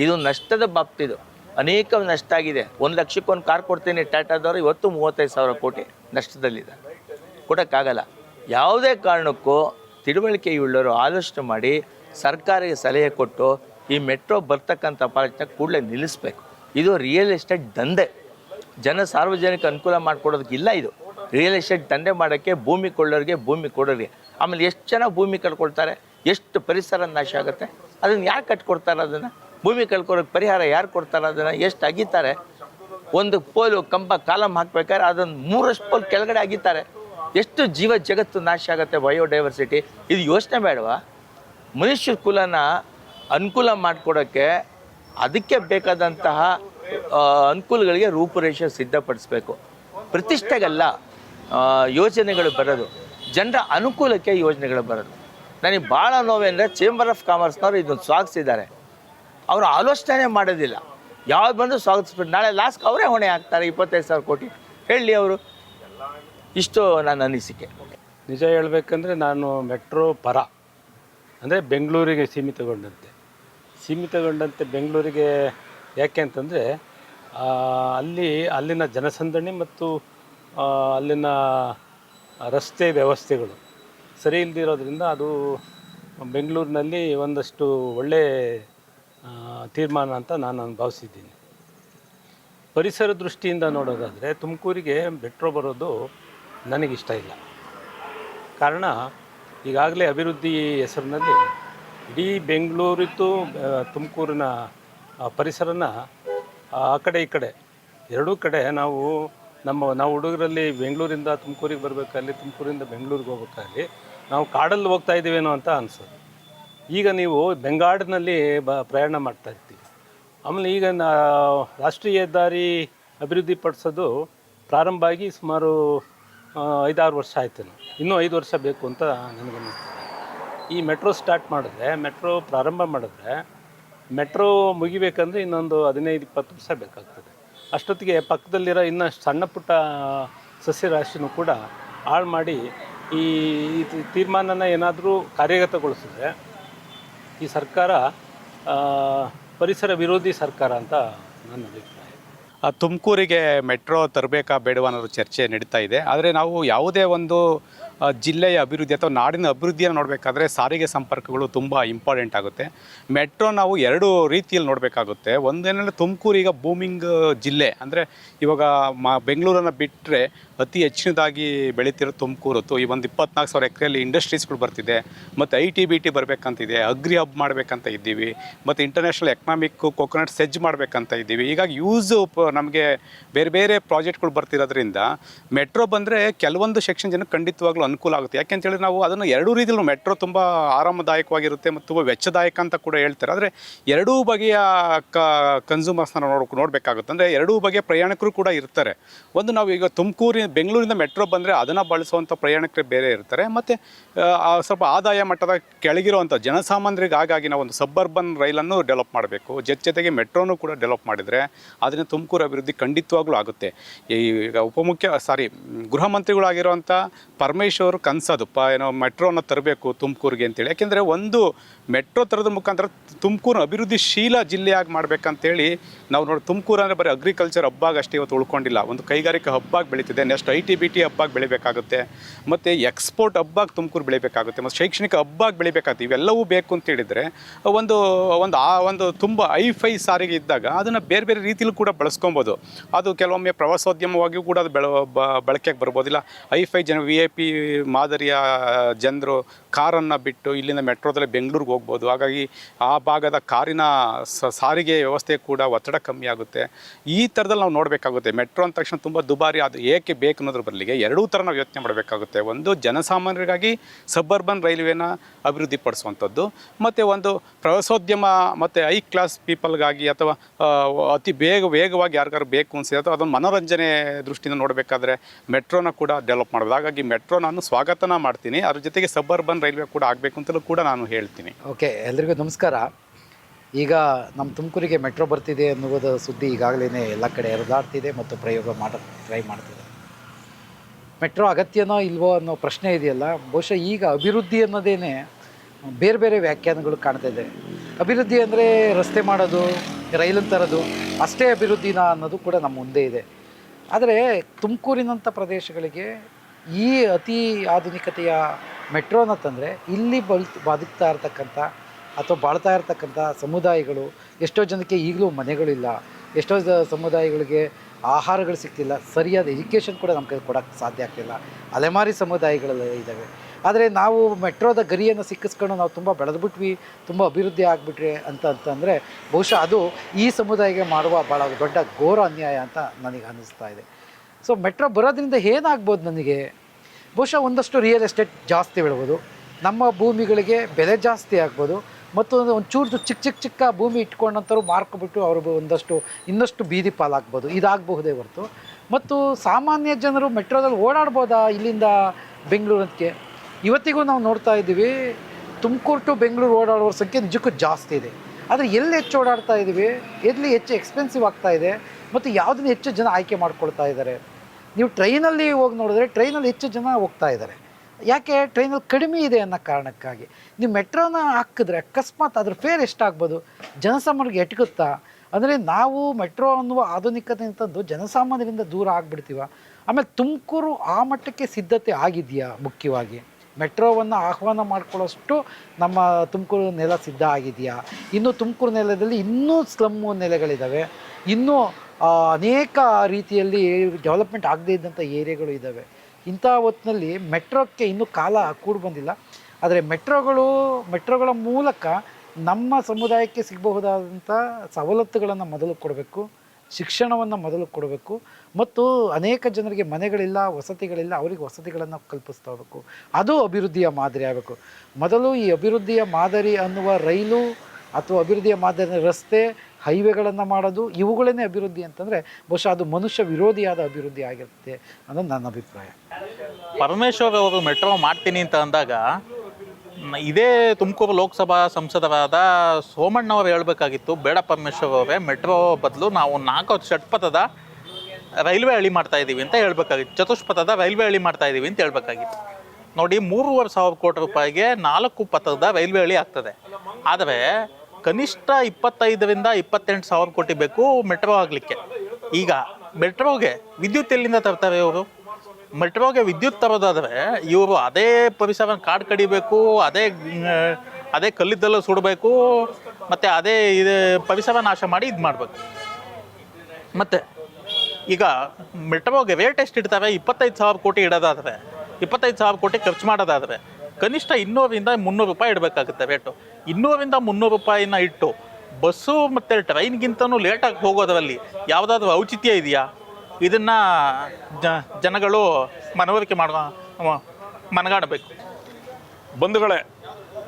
ಇದು ನಷ್ಟದ ಬಾಪ್ತಿದು ಅನೇಕ ನಷ್ಟ ಆಗಿದೆ ಒಂದು ಲಕ್ಷಕ್ಕೊಂದು ಕಾರ್ ಕೊಡ್ತೀನಿ ಟಾಟಾದವರು ಇವತ್ತು ಮೂವತ್ತೈದು ಸಾವಿರ ಕೋಟಿ ನಷ್ಟದಲ್ಲಿದೆ. ಕೊಡೋಕ್ಕಾಗಲ್ಲ. ಯಾವುದೇ ಕಾರಣಕ್ಕೂ ತಿಳುವಳಿಕೆಯುಳ್ಳವರು ಆಲೋಚನೆ ಮಾಡಿ ಸರ್ಕಾರಿಗೆ ಸಲಹೆ ಕೊಟ್ಟು ಈ ಮೆಟ್ರೋ ಬರ್ತಕ್ಕಂಥ ಪ್ರಯತ್ನ ಕೂಡಲೇ ನಿಲ್ಲಿಸಬೇಕು. ಇದು ರಿಯಲ್ ಎಸ್ಟೇಟ್ ದಂಧೆ. ಜನ ಸಾರ್ವಜನಿಕ ಅನುಕೂಲ ಮಾಡಿಕೊಡೋದಕ್ಕಿಲ್ಲ ಇದು. ರಿಯಲ್ ಎಸ್ಟೇಟ್ ದಂಧೆ ಮಾಡೋಕ್ಕೆ ಭೂಮಿ ಕೊಳ್ಳೋರಿಗೆ ಭೂಮಿ ಕೊಡೋರಿಗೆ. ಆಮೇಲೆ ಎಷ್ಟು ಜನ ಭೂಮಿ ಕಟ್ಕೊಳ್ತಾರೆ ಎಷ್ಟು ಪರಿಸರ ನಾಶ ಆಗುತ್ತೆ? ಅದನ್ನು ಯಾರು ಕಟ್ಕೊಡ್ತಾರೆ ಅದನ್ನು? ಭೂಮಿ ಕಳ್ಕೊಳಕ್ಕೆ ಪರಿಹಾರ ಯಾರು ಕೊಡ್ತಾರೆ ಅದನ್ನು ಎಷ್ಟು ಅಗಿತಾರೆ? ಒಂದು ಪೋಲು ಕಂಬ ಕಾಲಂ ಹಾಕ್ಬೇಕಾದ್ರೆ ಅದೊಂದು ಮೂರಷ್ಟು ಪೋಲ್ ಕೆಳಗಡೆ ಅಗಿತಾರೆ. ಎಷ್ಟು ಜೀವ ಜಗತ್ತು ನಾಶ ಆಗುತ್ತೆ ಬಯೋಡೈವರ್ಸಿಟಿ? ಇದು ಯೋಚನೆ ಬೇಡವಾ? ಮನುಷ್ಯ ಕುಲನ ಅನುಕೂಲ ಮಾಡಿಕೊಡೋಕ್ಕೆ ಅದಕ್ಕೆ ಬೇಕಾದಂತಹ ಅನುಕೂಲಗಳಿಗೆ ರೂಪುರೇಷೆ ಸಿದ್ಧಪಡಿಸ್ಬೇಕು. ಪ್ರತಿಷ್ಠೆಗಲ್ಲ ಯೋಜನೆಗಳು ಬರೋದು. ಜನರ ಅನುಕೂಲಕ್ಕೆ ಯೋಜನೆಗಳು ಬರೋದು. ನನಗೆ ಭಾಳ ನೋವೆಂದರೆ ಚೇಂಬರ್ ಆಫ್ ಕಾಮರ್ಸ್ನವರು ಇದನ್ನು ಸ್ವಾಗತಿಸಿದ್ದಾರೆ ಅವರು ಆಲೋಚನೆ ಮಾಡೋದಿಲ್ಲ. ಯಾವ್ದು ಬಂದು ಸ್ವಾಗತಿಸ್ಬಿಟ್ಟು, ನಾಳೆ ಲಾಸ್ಟ್ ಅವರೇ ಹೊಣೆ ಹಾಕ್ತಾರೆ, ಇಪ್ಪತ್ತೈದು ಸಾವಿರ ಕೋಟಿ. ಹೇಳಿ ಅವರು. ಇಷ್ಟು ನನ್ನ ಅನಿಸಿಕೆ. ನಿಜ ಹೇಳಬೇಕಂದ್ರೆ ನಾನು ಮೆಟ್ರೋ ಪರ, ಅಂದರೆ ಬೆಂಗಳೂರಿಗೆ ಸೀಮಿತಗೊಂಡಂತೆ. ಸೀಮಿತಗೊಂಡಂತೆ ಬೆಂಗಳೂರಿಗೆ ಯಾಕೆ ಅಂತಂದರೆ ಅಲ್ಲಿ, ಅಲ್ಲಿನ ಜನಸಂದಣಿ ಮತ್ತು ಅಲ್ಲಿನ ರಸ್ತೆ ವ್ಯವಸ್ಥೆಗಳು ಸರಿ ಇಲ್ಲದಿರೋದ್ರಿಂದ ಅದು ಬೆಂಗಳೂರಿನಲ್ಲಿ ಒಂದಷ್ಟು ಒಳ್ಳೆ ತೀರ್ಮಾನ ಅಂತ ನಾನು ಭಾವಿಸಿದ್ದೀನಿ ಪರಿಸರ ದೃಷ್ಟಿಯಿಂದ ನೋಡೋದಾದರೆ ತುಮಕೂರಿಗೆ ಮೆಟ್ರೋ ಬರೋದು ನನಗಿಷ್ಟ ಇಲ್ಲ. ಕಾರಣ ಈಗಾಗಲೇ ಅಭಿವೃದ್ಧಿ ಹೆಸರಿನಲ್ಲಿ ಇಡೀ ಬೆಂಗಳೂರಿತ್ತು ತುಮಕೂರಿನ ಪರಿಸರನ, ಆ ಕಡೆ ಈ ಕಡೆ, ಎರಡೂ ಕಡೆ ನಾವು ನಮ್ಮ, ನಾವು ಹುಡುಗರಲ್ಲಿ ಬೆಂಗಳೂರಿಂದ ತುಮಕೂರಿಗೆ ಬರಬೇಕಾಗಲಿ, ತುಮಕೂರಿಂದ ಬೆಂಗಳೂರಿಗೆ ಹೋಗ್ಬೇಕಾಗಲಿ, ನಾವು ಕಾಡಲ್ಲಿ ಹೋಗ್ತಾ ಇದ್ದೀವೇನೋ ಅಂತ ಅನಿಸೋದು. ಈಗ ನೀವು ಬೆಂಗಾಡಿನಲ್ಲಿ ಬ ಪ್ರಯಾಣ ಮಾಡ್ತಾ ಇರ್ತೀವಿ ಆಮೇಲೆ ಈಗ ನಾ ರಾಷ್ಟ್ರೀಯ ಹೆದ್ದಾರಿ ಅಭಿವೃದ್ಧಿ ಪಡಿಸೋದು ಪ್ರಾರಂಭ ಆಗಿ ಸುಮಾರು ಐದಾರು ವರ್ಷ ಆಯ್ತು ಇನ್ನೂ ಐದು ವರ್ಷ ಬೇಕು ಅಂತ ನನಗನ್ನಿಸ್ತದೆ ಈ ಮೆಟ್ರೋ ಸ್ಟಾರ್ಟ್ ಮಾಡಿದ್ರೆ, ಮೆಟ್ರೋ ಪ್ರಾರಂಭ ಮಾಡಿದ್ರೆ ಮೆಟ್ರೋ ಮುಗಿಬೇಕಂದ್ರೆ ಇನ್ನೊಂದು ಹದಿನೈದು, ಇಪ್ಪತ್ತು ವರ್ಷ ಬೇಕಾಗ್ತದೆ. ಅಷ್ಟೊತ್ತಿಗೆ ಪಕ್ಕದಲ್ಲಿರೋ ಇನ್ನು ಸಣ್ಣ ಪುಟ್ಟ ಸಸ್ಯರಾಶಿನೂ ಕೂಡ ಹಾಳು ಮಾಡಿ ಈ ತೀರ್ಮಾನನ ಏನಾದರೂ ಕಾರ್ಯಗತಗೊಳಿಸಿದ್ರೆ ಈ ಸರ್ಕಾರ ಪರಿಸರ ವಿರೋಧಿ ಸರ್ಕಾರ ಅಂತ ನನ್ನ ಅಭಿಪ್ರಾಯ. ತುಮಕೂರಿಗೆ ಮೆಟ್ರೋ ತರಬೇಕಾ ಬೇಡವಾ ಅನ್ನೋದು ಚರ್ಚೆ ನಡೀತಾ ಇದೆ. ಆದರೆ ನಾವು ಯಾವುದೇ ಒಂದು ಜಿಲ್ಲೆಯ ಅಭಿವೃದ್ಧಿ ಅಥವಾ ನಾಡಿನ ಅಭಿವೃದ್ಧಿಯನ್ನು ನೋಡಬೇಕಾದ್ರೆ ಸಾರಿಗೆ ಸಂಪರ್ಕಗಳು ತುಂಬ ಇಂಪಾರ್ಟೆಂಟ್ ಆಗುತ್ತೆ. ಮೆಟ್ರೋ ನಾವು ಎರಡು ರೀತಿಯಲ್ಲಿ ನೋಡಬೇಕಾಗುತ್ತೆ. ಒಂದೇನೆಂದರೆ ತುಮಕೂರು ಈಗ ಬೂಮಿಂಗ್ ಜಿಲ್ಲೆ. ಅಂದರೆ ಇವಾಗ ಮ, ಬೆಂಗಳೂರನ್ನು ಬಿಟ್ಟರೆ ಅತಿ ಹೆಚ್ಚಿನದಾಗಿ ಬೆಳೀತಿರೋ ತುಮಕೂರು. ಈ ಒಂದು ಇಪ್ಪತ್ನಾಲ್ಕು ಸಾವಿರ ಎಕರೆಯಲ್ಲಿ ಇಂಡಸ್ಟ್ರೀಸ್ಗಳು ಬರ್ತಿದೆ. ಮತ್ತು ಐ ಟಿ ಬಿ ಟಿ ಬರಬೇಕಂತಿದೆ. ಅಗ್ರಿ ಹಬ್ ಮಾಡಬೇಕಂತ ಇದ್ದೀವಿ. ಮತ್ತು ಇಂಟರ್ನ್ಯಾಷನಲ್ ಎಕನಾಮಿಕ್ ಕೊಕೊನಟ್ ಸೆಜ್ ಮಾಡಬೇಕಂತ ಇದ್ದೀವಿ. ಹೀಗಾಗಿ ಯೂಸ್ ನಮಗೆ ಬೇರೆ ಬೇರೆ ಪ್ರಾಜೆಕ್ಟ್ಗಳು ಬರ್ತಿರೋದ್ರಿಂದ ಮೆಟ್ರೋ ಬಂದರೆ ಕೆಲವೊಂದು ಸೆಕ್ಷನ್ ಜನ ಖಂಡಿತವಾಗ್ಲೂ ಅನುಕೂಲ ಆಗುತ್ತೆ. ಯಾಕೆಂತ ಹೇಳಿದ್ರೆ ನಾವು ಅದನ್ನು ಎರಡೂ ರೀತಿಯಲ್ಲೂ ಮೆಟ್ರೋ ತುಂಬ ಆರಾಮದಾಯಕವಾಗಿರುತ್ತೆ ಮತ್ತು ತುಂಬ ವೆಚ್ಚದಾಯಕ ಅಂತ ಕೂಡ ಹೇಳ್ತಾರೆ. ಆದರೆ ಎರಡೂ ಬಗೆಯ ಕ ಕನ್ಸ್ಯೂಮರ್ಸ್ನ ನೋಡ್, ನೋಡಬೇಕಾಗುತ್ತೆ. ಅಂದರೆ ಎರಡೂ ಬಗೆಯ ಪ್ರಯಾಣಿಕರು ಕೂಡ ಇರ್ತಾರೆ. ಒಂದು ನಾವು ಈಗ ತುಮಕೂರಿನ ಬೆಂಗಳೂರಿಂದ ಮೆಟ್ರೋ ಬಂದರೆ ಅದನ್ನು ಬಳಸುವಂಥ ಪ್ರಯಾಣಿಕರು ಬೇರೆ ಇರ್ತಾರೆ. ಮತ್ತು ಸ್ವಲ್ಪ ಆದಾಯ ಮಟ್ಟದ ಕೆಳಗಿರುವಂಥ ಜನಸಾಮಾನ್ಯರಿಗೆ ನಾವು ಒಂದು ಸಬ್ಬರ್ಬನ್ ರೈಲನ್ನು ಡೆವಲಪ್ ಮಾಡಬೇಕು. ಜೊತೆ ಜೊತೆಗೆ ಮೆಟ್ರೋನು ಕೂಡ ಡೆವಲಪ್ ಮಾಡಿದರೆ ಅದರಿಂದ ತುಮಕೂರು ಅಭಿವೃದ್ಧಿ ಖಂಡಿತವಾಗ್ಲೂ ಆಗುತ್ತೆ. ಈಗ ಉಪಮುಖ್ಯ, ಸಾರಿ, ಗೃಹ ಮಂತ್ರಿಗಳಾಗಿರುವಂಥ ಪರಮೇಶ್ವರ್ ಕನ್ಸದು. ಪ ಏನೋ ಮೆಟ್ರೋನ ತರಬೇಕು ತುಮಕೂರಿಗೆ ಅಂತೇಳಿ. ಯಾಕೆಂದರೆ ಒಂದು ಮೆಟ್ರೋ ತರದ ಮುಖಾಂತರ ತುಮಕೂರು ಅಭಿವೃದ್ಧಿಶೀಲ ಜಿಲ್ಲೆಯಾಗಿ ಮಾಡ್ಬೇಕಂತೇಳಿ ನಾವು ನೋಡಿ ತುಮಕೂರು ಅಂದರೆ ಬರೀ ಅಗ್ರಿಕಲ್ಚರ್ ಹಬ್ಬಾಗಿ ಅಷ್ಟೇ ಇವತ್ತು ಉಳ್ಕೊಂಡಿಲ್ಲ. ಒಂದು ಕೈಗಾರಿಕಾ ಹಬ್ಬಾಗಿ ಬೆಳೀತಿದೆ next I T B T ಹಬ್ಬಾಗಿ ಬೆಳಿಬೇಕಾಗುತ್ತೆ, ಮತ್ತು ಎಕ್ಸ್ಪೋರ್ಟ್ ಹಬ್ಬಾಗಿ ತುಮಕೂರು ಬೆಳಿಬೇಕಾಗುತ್ತೆ, ಮತ್ತು ಶೈಕ್ಷಣಿಕ ಹಬ್ಬಾಗಿ ಬೆಳಿಬೇಕಾಗುತ್ತೆ, ಇವೆಲ್ಲವೂ ಬೇಕು ಅಂತ ಹೇಳಿದರೆ ಒಂದು ಒಂದು ಆ ಒಂದು ತುಂಬ ಐ ಫೈ ಸಾರಿಗೆ ಇದ್ದಾಗ ಅದನ್ನು ಬೇರೆ ಬೇರೆ ರೀತಿಯಲ್ಲೂ ಕೂಡ ಬಳಸ್ಕೊಬೋದು. ಅದು ಕೆಲವೊಮ್ಮೆ ಪ್ರವಾಸೋದ್ಯಮವಾಗಿಯೂ ಕೂಡ ಅದು ಬೆಳ ಬಳಕೆಗೆ ಬರ್ಬೋದಿಲ್ಲ ಐ ಫೈ ಜನ ವಿ ಐ ಪಿ ಮಾದರಿಯ ಜನರು ಕಾರನ್ನು ಬಿಟ್ಟು ಇಲ್ಲಿಂದ ಮೆಟ್ರೋದಲ್ಲಿ ಬೆಂಗಳೂರಿಗೆ ಹೋಗ್ಬೋದು. ಹಾಗಾಗಿ ಆ ಭಾಗದ ಕಾರಿನ ಸಾರಿಗೆ ವ್ಯವಸ್ಥೆ ಕೂಡ ಒತ್ತಡ ಕಮ್ಮಿ ಆಗುತ್ತೆ. ಈ ಥರದಲ್ಲಿ ನಾವು ನೋಡಬೇಕಾಗುತ್ತೆ, ಮೆಟ್ರೋ ಅಂದ ತಕ್ಷಣ ತುಂಬ ದುಬಾರಿ, ಅದು ಏಕೆ ಬೇಕು ಅನ್ನೋದ್ರ ಬದಲಿಗೆ ಎರಡೂ ಥರ ನಾವು ಯೋಚನೆ ಮಾಡಬೇಕಾಗುತ್ತೆ. ಒಂದು ಜನಸಾಮಾನ್ಯರಿಗಾಗಿ ಸಬ್ಬರ್ಬನ್ ರೈಲ್ವೆನ ಅಭಿವೃದ್ಧಿಪಡಿಸುವಂಥದ್ದು, ಮತ್ತು ಒಂದು ಪ್ರವಾಸೋದ್ಯಮ, ಮತ್ತು ಹೈ ಕ್ಲಾಸ್ ಪೀಪಲ್ಗಾಗಿ ಅಥವಾ ಅತಿ ಬೇಗ, ವೇಗವಾಗಿ ಯಾರಿಗಾರು ಬೇಕು ಅನಿಸಿದೆ ಅಥವಾ ಅದನ್ನು ಮನೋರಂಜನೆ ದೃಷ್ಟಿಯಿಂದ ನೋಡಬೇಕಾದ್ರೆ ಮೆಟ್ರೋನ ಕೂಡ ಡೆವಲಪ್ ಮಾಡ್ಬೋದು. ಹಾಗಾಗಿ ಮೆಟ್ರೋ ನಾನು ಸ್ವಾಗತನ ಮಾಡ್ತೀನಿ. ಅದ್ರ ಜೊತೆಗೆ ಸಬ್ಬರ್ಬನ್ ರೈಲ್ವೆ ಕೂಡ ಆಗಬೇಕು ಅಂತಲೂ ಕೂಡ ನಾನು ಹೇಳ್ತೀನಿ. ಓಕೆ, ಎಲ್ರಿಗೂ ನಮಸ್ಕಾರ. ಈಗ ನಮ್ಮ ತುಮಕೂರಿಗೆ ಮೆಟ್ರೋ ಬರ್ತಿದೆ ಅನ್ನುವುದ ಸುದ್ದಿ ಈಗಾಗಲೇ ಎಲ್ಲ ಕಡೆ ಹರಿದಾಡ್ತಿದೆ ಮತ್ತು ಪ್ರಯೋಗ ಮಾಡ ಟ್ರೈ ಮಾಡ್ತಿದೆ. ಮೆಟ್ರೋ ಅಗತ್ಯನೋ ಇಲ್ವೋ ಅನ್ನೋ ಪ್ರಶ್ನೆ ಇದೆಯಲ್ಲ, ಬಹುಶಃ ಈಗ ಅಭಿವೃದ್ಧಿ ಅನ್ನೋದೇನೆ ಬೇರೆ ಬೇರೆ ವ್ಯಾಖ್ಯಾನಗಳು ಕಾಣ್ತಾ ಇದೆ. ಅಭಿವೃದ್ಧಿ ಅಂದರೆ ರಸ್ತೆ ಮಾಡೋದು ರೈಲನ್ನು ತರೋದು, ಅಷ್ಟೇ ಅಭಿವೃದ್ಧಿನ ಅನ್ನೋದು ಕೂಡ ನಮ್ಮ ಮುಂದೆ ಇದೆ. ಆದರೆ ತುಮಕೂರಿನಂಥ ಪ್ರದೇಶಗಳಿಗೆ ಈ ಅತಿ ಆಧುನಿಕತೆಯ ಮೆಟ್ರೋನ ತಂದರೆ ಇಲ್ಲಿ ಬಲ್ ಬದುಕ್ತಾ ಇರ್ತಕ್ಕಂಥ ಅಥವಾ ಬಾಳ್ತಾ ಇರ್ತಕ್ಕಂಥ ಸಮುದಾಯಗಳು, ಎಷ್ಟೋ ಜನಕ್ಕೆ ಈಗಲೂ ಮನೆಗಳಿಲ್ಲ, ಎಷ್ಟೋ ಸಮುದಾಯಗಳಿಗೆ ಆಹಾರಗಳು ಸಿಗ್ತಿಲ್ಲ, ಸರಿಯಾದ ಎಜುಕೇಷನ್ ಕೂಡ ನಮ್ಮ ಕೈ ಕೊಡೋಕ್ಕೆ ಸಾಧ್ಯ ಆಗ್ತಿಲ್ಲ. ಅಲೆಮಾರಿ ಸಮುದಾಯಗಳೆಲ್ಲ ಇದ್ದಾವೆ. ಆದರೆ ನಾವು ಮೆಟ್ರೋದ ಗರಿಯನ್ನು ಸಿಕ್ಕಿಸ್ಕೊಂಡು ನಾವು ತುಂಬ ಬೆಳೆದ್ಬಿಟ್ವಿ, ತುಂಬ ಅಭಿವೃದ್ಧಿ ಆಗಿಬಿಟ್ರಿ ಅಂತ ಅಂತಂದರೆ ಬಹುಶಃ ಅದು ಈ ಸಮುದಾಯಕ್ಕೆ ಮಾಡುವ ಭಾಳ ದೊಡ್ಡ ಘೋರ ಅನ್ಯಾಯ ಅಂತ ನನಗೆ ಅನ್ನಿಸ್ತಾ ಇದೆ. ಸೊ ಮೆಟ್ರೋ ಬರೋದ್ರಿಂದ ಏನಾಗ್ಬೋದು ನನಗೆ? ಬಹುಶಃ ಒಂದಷ್ಟು ರಿಯಲ್ ಎಸ್ಟೇಟ್ ಜಾಸ್ತಿ ಬೆಳ್ಬೋದು. ನಮ್ಮ ಭೂಮಿಗಳಿಗೆ ಬೆಲೆ ಜಾಸ್ತಿ ಆಗ್ಬೋದು. ಮತ್ತು ಒಂದು ಒಂಚೂರು ಚಿಕ್ಕ ಚಿಕ್ಕ ಚಿಕ್ಕ ಭೂಮಿ ಇಟ್ಕೊಂಡಂಥವ್ರು ಮಾರ್ಕೊಬಿಟ್ಟು ಅವರು ಒಂದಷ್ಟು, ಇನ್ನಷ್ಟು ಬೀದಿ ಪಾಲಾಗ್ಬೋದು. ಇದಾಗಬಹುದೇ ಹೊರತು. ಮತ್ತು ಸಾಮಾನ್ಯ ಜನರು ಮೆಟ್ರೋದಲ್ಲಿ ಓಡಾಡ್ಬೋದಾ ಇಲ್ಲಿಂದ ಬೆಂಗಳೂರಿಗೆ ಇವತ್ತಿಗೂ ನಾವು ನೋಡ್ತಾ ಇದ್ದೀವಿ, ತುಮಕೂರು ಟು ಬೆಂಗಳೂರು ಓಡಾಡುವ ಸಂಖ್ಯೆ ನಿಜಕ್ಕೂ ಜಾಸ್ತಿ ಇದೆ. ಆದರೆ ಎಲ್ಲಿ ಹೆಚ್ಚು ಓಡಾಡ್ತಾ ಇದ್ದೀವಿ ಎಲ್ಲಿ ಹೆಚ್ಚು ಎಕ್ಸ್ಪೆನ್ಸಿವ್ ಆಗ್ತಾ ಇದೆ? ಮತ್ತು ಯಾವುದನ್ನ ಹೆಚ್ಚು ಜನ ಆಯ್ಕೆ ಮಾಡ್ಕೊಳ್ತಾ ಇದ್ದಾರೆ ನೀವು ಟ್ರೈನಲ್ಲಿ ಹೋಗಿ ನೋಡಿದ್ರೆ ಟ್ರೈನಲ್ಲಿ ಹೆಚ್ಚು ಜನ ಹೋಗ್ತಾ ಇದ್ದಾರೆ ಯಾಕೆ? ಟ್ರೈನಲ್ಲಿ ಕಡಿಮೆ ಇದೆ ಅನ್ನೋ ಕಾರಣಕ್ಕಾಗಿ. ನೀವು ಮೆಟ್ರೋನ ಹಾಕಿದ್ರೆ ಅಕಸ್ಮಾತ್ ಅದ್ರ ಫೇರ್ ಎಷ್ಟಾಗ್ಬೋದು? ಜನಸಾಮಾನ್ಯರಿಗೆ ಎಟಕುತ್ತಾ ಅಂದರೆ ನಾವು ಮೆಟ್ರೋ ಅನ್ನುವ ಆಧುನಿಕತೆ ಅಂತಂದು ಜನಸಾಮಾನ್ಯರಿಂದ ದೂರ ಆಗ್ಬಿಡ್ತೀವ? ಆಮೇಲೆ ತುಮಕೂರು ಆ ಮಟ್ಟಕ್ಕೆ ಸಿದ್ಧತೆ ಆಗಿದೆಯಾ ಮುಖ್ಯವಾಗಿ? ಮೆಟ್ರೋವನ್ನು ಆಹ್ವಾನ ಮಾಡ್ಕೊಳ್ಳೋಷ್ಟು ನಮ್ಮ ತುಮಕೂರು ನೆಲ ಸಿದ್ಧ ಆಗಿದೆಯಾ? ಇನ್ನು ತುಮಕೂರು ನೆಲದಲ್ಲಿ ಇನ್ನೂ ಸ್ಲಮ್ಮು ನೆಲೆಗಳಿದ್ದಾವೆ ಇನ್ನೂ ಅನೇಕ ರೀತಿಯಲ್ಲಿ ಡೆವಲಪ್ಮೆಂಟ್ ಆಗದೇ ಇದ್ದಂಥ ಏರಿಯಾಗಳು ಇದ್ದಾವೆ ಇಂಥ ಹೊತ್ತಿನಲ್ಲಿ ಮೆಟ್ರೋಕ್ಕೆ ಇನ್ನೂ ಕಾಲ ಕೂಡಿ ಬಂದಿಲ್ಲ. ಆದರೆ ಮೆಟ್ರೋಗಳು, ಮೆಟ್ರೋಗಳ ಮೂಲಕ ನಮ್ಮ ಸಮುದಾಯಕ್ಕೆ ಸಿಗಬಹುದಾದಂಥ ಸವಲತ್ತುಗಳನ್ನು ಮೊದಲು ಕೊಡಬೇಕು. ಶಿಕ್ಷಣವನ್ನು ಮೊದಲು ಕೊಡಬೇಕು. ಮತ್ತು ಅನೇಕ ಜನರಿಗೆ ಮನೆಗಳಿಲ್ಲ, ವಸತಿಗಳಿಲ್ಲ, ಅವರಿಗೆ ವಸತಿಗಳನ್ನು ಕಲ್ಪಿಸ್ತಾ ಹೋಗಬೇಕು. ಅದು ಅಭಿವೃದ್ಧಿಯ ಮಾದರಿ ಆಗಬೇಕು. ಮೊದಲು ಈ ಅಭಿವೃದ್ಧಿಯ ಮಾದರಿ ಅನ್ನುವ ರೈಲು ಅಥವಾ ಅಭಿವೃದ್ಧಿಯ ಮಾದರಿ ರಸ್ತೆ, ಹೈವೇಗಳನ್ನು ಮಾಡೋದು, ಇವುಗಳನ್ನೇ ಅಭಿವೃದ್ಧಿ ಅಂತಂದರೆ ಬಹುಶಃ ಅದು ಮನುಷ್ಯ ವಿರೋಧಿಯಾದ ಅಭಿವೃದ್ಧಿ ಆಗಿರುತ್ತೆ ಅನ್ನೋದು ನನ್ನ ಅಭಿಪ್ರಾಯ. ಪರಮೇಶ್ವರ್ ಅವರು ಮೆಟ್ರೋ ಮಾಡ್ತೀನಿ ಅಂತ ಅಂದಾಗ ಇದೇ ತುಮಕೂರು ಲೋಕಸಭಾ ಸಂಸದರಾದ ಸೋಮಣ್ಣ ಅವರು ಹೇಳಬೇಕಾಗಿತ್ತು ಬೇಡ ಪರಮೇಶ್ವರ್ ಅವರೇ, ಮೆಟ್ರೋ ಬದಲು ನಾವು ನಾಲ್ಕು ಷಟ್ಪಥದ ರೈಲ್ವೆ ಹಳಿ ಮಾಡ್ತಾ ಇದ್ದೀವಿ ಅಂತ ಹೇಳ್ಬೇಕಾಗಿತ್ತು. ಚತುಷ್ಪಥದ ರೈಲ್ವೆ ಹಳಿ ಮಾಡ್ತಾ ಇದ್ದೀವಿ ಅಂತ ಹೇಳ್ಬೇಕಾಗಿತ್ತು. ನೋಡಿ, ಮೂರುವರೆ ಸಾವಿರ ಕೋಟಿ ರೂಪಾಯಿಗೆ ನಾಲ್ಕು ಪಥದ ರೈಲ್ವೆ ಹಳಿ ಆಗ್ತದೆ. ಆದರೆ ಕನಿಷ್ಠ ಇಪ್ಪತ್ತೈದರಿಂದ ಇಪ್ಪತ್ತೆಂಟು ಸಾವಿರ ಕೋಟಿ ಬೇಕು ಮೆಟ್ರೋ ಆಗಲಿಕ್ಕೆ. ಈಗ ಮೆಟ್ರೋಗೆ ವಿದ್ಯುತ್ ಎಲ್ಲಿಂದ ತರ್ತಾರೆ ಇವರು? ಮೆಟ್ರೋಗೆ ವಿದ್ಯುತ್ ತರೋದಾದರೆ ಇವರು ಅದೇ ಪರಿಸರ ಕಾಡು ಕಡಿಬೇಕು, ಅದೇ ಅದೇ ಕಲ್ಲಿದ್ದಲು ಸುಡಬೇಕು, ಮತ್ತು ಅದೇ ಇದು ಪರಿಸರ ನಾಶ ಮಾಡಿ ಇದು ಮಾಡಬೇಕು. ಮತ್ತು ಈಗ ಮೆಟ್ರೋಗೆ ರೇಟ್ ಎಷ್ಟು ಇಡ್ತಾರೆ, ಇಪ್ಪತ್ತೈದು ಸಾವಿರ ಕೋಟಿ ಇಡೋದಾದರೆ, ಇಪ್ಪತ್ತೈದು ಸಾವಿರ ಕೋಟಿ ಖರ್ಚು ಮಾಡೋದಾದರೆ ಕನಿಷ್ಠ ಇನ್ನೂರಿಂದ ಮುನ್ನೂರು ರೂಪಾಯಿ ಇಡಬೇಕಾಗುತ್ತೆ ರೇಟು. ಇನ್ನೂರಿಂದ ಮುನ್ನೂರು ರೂಪಾಯಿನ ಇಟ್ಟು ಬಸ್ಸು ಮತ್ತು ಟ್ರೈನ್ಗಿಂತನೂ ಲೇಟಾಗಿ ಹೋಗೋದರಲ್ಲಿ ಯಾವುದಾದ್ರೂ ಔಚಿತ್ಯ ಇದೆಯಾ? ಇದನ್ನು ಜನಗಳು ಮನವರಿಕೆ ಮಾಡುವ ಮನಗಾಡಬೇಕು. ಬಂಧುಗಳೇ,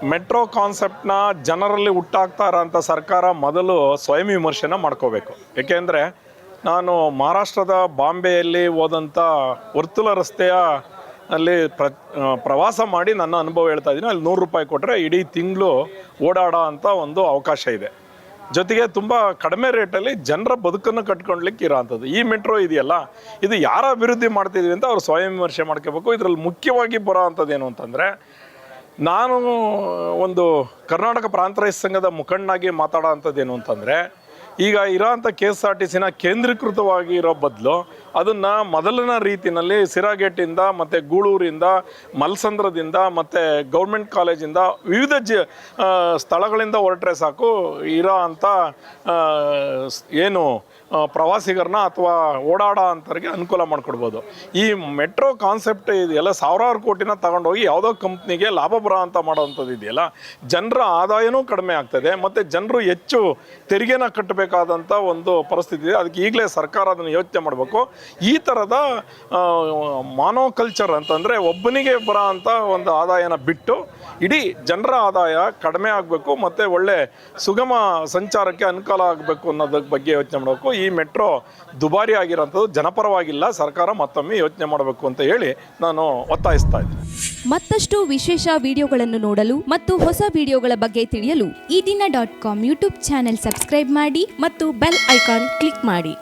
ಮೆಟ್ರೋ ಕಾನ್ಸೆಪ್ಟ್ನ ಜನರಲ್ಲಿ ಹುಟ್ಟಾಗ್ತಾ ಇರೋಂಥ ಸರ್ಕಾರ ಮೊದಲು ಸ್ವಯಂ ವಿಮರ್ಶೆನ ಮಾಡ್ಕೋಬೇಕು. ಏಕೆಂದರೆ, ನಾನು ಮಹಾರಾಷ್ಟ್ರದ ಬಾಂಬೆಯಲ್ಲಿ ಹೋದಂಥ ವರ್ತುಲ ರಸ್ತೆಯ ಅಲ್ಲಿ ಪ್ರ ಪ್ರವಾಸ ಮಾಡಿ ನನ್ನ ಅನುಭವ ಹೇಳ್ತಾ ಇದ್ದೀನಿ. ಅಲ್ಲಿ ನೂರು ರೂಪಾಯಿ ಕೊಟ್ಟರೆ ಇಡೀ ತಿಂಗಳು ಓಡಾಡೋ ಅಂಥ ಒಂದು ಅವಕಾಶ ಇದೆ. ಜೊತೆಗೆ ತುಂಬ ಕಡಿಮೆ ರೇಟಲ್ಲಿ ಜನರ ಬದುಕನ್ನು ಕಟ್ಕೊಳ್ಲಿಕ್ಕೆ ಇರೋ ಅಂಥದ್ದು ಈ ಮೆಟ್ರೋ ಇದೆಯಲ್ಲ, ಇದು ಯಾರ ಅಭಿವೃದ್ಧಿ ಮಾಡ್ತಿದ್ವಿ ಅಂತ ಅವ್ರು ಸ್ವಯಂ ವಿಮರ್ಶೆ ಮಾಡ್ಕೋಬೇಕು. ಇದರಲ್ಲಿ ಮುಖ್ಯವಾಗಿ ಬರೋ ಅಂಥದ್ದು ಏನು ಅಂತಂದರೆ, ನಾನು ಒಂದು ಕರ್ನಾಟಕ ಪ್ರಾಂತ ರೈತ ಸಂಘದ ಮುಖಂಡನಾಗಿ ಮಾತಾಡೋ ಏನು ಅಂತಂದರೆ, ಈಗ ಇರೋಂಥ ಕೆ ಎಸ್ ಆರ್ ಟಿ ಸಿನ ಕೇಂದ್ರೀಕೃತವಾಗಿ ಇರೋ ಬದಲು ಅದನ್ನು ಮೊದಲನ ರೀತಿಯಲ್ಲಿ ಸಿರಾಗೇಟಿಂದ ಮತ್ತು ಗೂಳೂರಿಂದ, ಮಲ್ಸಂದ್ರದಿಂದ ಮತ್ತು ಗೌರ್ಮೆಂಟ್ ಕಾಲೇಜಿಂದ ವಿವಿಧ ಜ ಸ್ಥಳಗಳಿಂದ ಹೊರಟ್ರೆ ಸಾಕು. ಇರೋ ಅಂಥ ಏನು ಪ್ರವಾಸಿಗರನ್ನ ಅಥವಾ ಓಡಾಡೋ ಅಂಥವ್ರಿಗೆ ಅನುಕೂಲ ಮಾಡಿಕೊಡ್ಬೋದು. ಈ ಮೆಟ್ರೋ ಕಾನ್ಸೆಪ್ಟ್ ಇದೆಯಲ್ಲ, ಸಾವಿರಾರು ಕೋಟಿನ ತಗೊಂಡೋಗಿ ಯಾವುದೋ ಕಂಪ್ನಿಗೆ ಲಾಭ ಬರೋ ಅಂತ ಮಾಡೋವಂಥದ್ದು ಇದೆಯಲ್ಲ, ಜನರ ಆದಾಯನೂ ಕಡಿಮೆ ಆಗ್ತದೆ, ಮತ್ತು ಜನರು ಹೆಚ್ಚು ತೆರಿಗೆನ ಕಟ್ಟಬೇಕಾದಂಥ ಒಂದು ಪರಿಸ್ಥಿತಿ ಇದೆ. ಅದಕ್ಕೆ ಈಗಲೇ ಸರ್ಕಾರ ಅದನ್ನು ಯೋಚನೆ ಮಾಡಬೇಕು. ಈ ಥರದ ಮಾನೋಕಲ್ಚರ್ ಅಂತಂದರೆ ಒಬ್ಬನಿಗೆ ಬರೋ ಅಂಥ ಒಂದು ಆದಾಯನ ಬಿಟ್ಟು ಇಡೀ ಜನರ ಆದಾಯ ಕಡಿಮೆ ಆಗಬೇಕು, ಮತ್ತು ಒಳ್ಳೆ ಸುಗಮ ಸಂಚಾರಕ್ಕೆ ಅನುಕೂಲ ಆಗಬೇಕು ಅನ್ನೋದ್ರ ಬಗ್ಗೆ ಯೋಚನೆ ಮಾಡಬೇಕು. ಈ ಮೆಟ್ರೋ ದುಬಾರಿ ಆಗಿರೋಂಥದ್ದು ಜನಪರವಾಗಿಲ್ಲ, ಸರ್ಕಾರ ಮತ್ತೊಮ್ಮೆ ಯೋಚನೆ ಮಾಡಬೇಕು ಅಂತ ಹೇಳಿ ನಾನು ಒತ್ತಾಯಿಸ್ತಾ ಇದ್ದೆ ಮತ್ತಷ್ಟು ವಿಶೇಷ ವಿಡಿಯೋಗಳನ್ನು ನೋಡಲು ಮತ್ತು ಹೊಸ ವಿಡಿಯೋಗಳ ಬಗ್ಗೆ ತಿಳಿಯಲು ಈ ದಿನ dot com YouTube channel subscribe ಮಾಡಿ ಮತ್ತು ಬೆಲ್ ಐಕಾನ್ ಕ್ಲಿಕ್ ಮಾಡಿ.